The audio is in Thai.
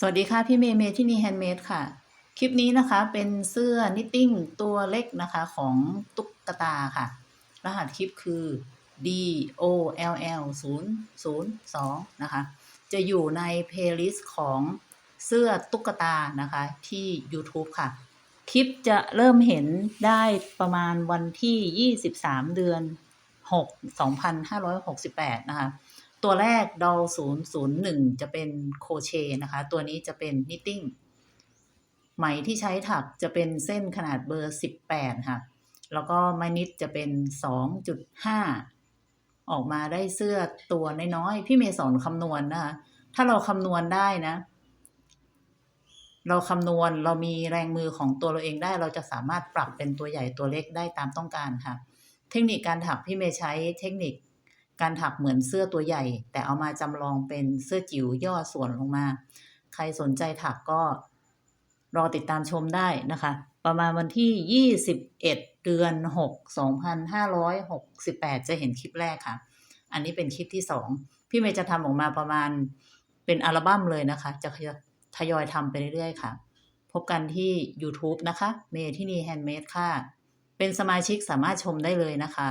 สวัสดีค่ะ พี่เมย์เมย์ที่นี่แฮนด์เมดค่ะ คลิปนี้นะคะเป็นเสื้อนิตติ้งตัวเล็กนะคะของตุ๊กตาค่ะ รหัสคลิปคือ D O L L 0 0 2นะคะ จะอยู่ในเพลย์ลิสต์ของเสื้อตุ๊กตานะคะที่ YouTube ค่ะ คลิปจะเริ่มเห็นได้ประมาณวันที่ 23 เดือน 6 2568 นะคะ ตัวแรกดอล001จะเป็นโคเชนะคะ ตัวนี้จะเป็นนิตติ้งไหมที่ใช้ถักจะเป็นเส้นขนาดเบอร์18ค่ะ แล้วก็ไม้นิดจะเป็น2.5ออกมาได้เสื้อตัวน้อยๆ พี่เมย์สอนคำนวณนะคะ ถ้าเราคำนวณได้นะ เราคำนวณเรามีแรงมือของตัวเราเองได้ เราจะสามารถปรับเป็นตัวใหญ่ตัวเล็กได้ตามต้องการค่ะ เทคนิคการถักพี่เมย์ใช้เทคนิค การถักเหมือนเสื้อตัวใหญ่ แต่เอามาจำลองเป็นเสื้อจิ๋วย่อส่วนลงมา ใครสนใจถักก็รอติดตามชมได้นะคะ ประมาณวันที่ 21 เดือน 6 2568 จะเห็นคลิปแรกค่ะ อันนี้เป็นคลิปที่ 2 พี่เมย์จะทำออกมาประมาณเป็นอัลบั้มเลยนะคะ จะทยอยทำไปเรื่อยๆค่ะ พบกันที่ YouTube นะคะ เมย์ที่นี่แฮนด์เมดค่ะ เป็นสมาชิกสามารถชมได้เลยนะคะ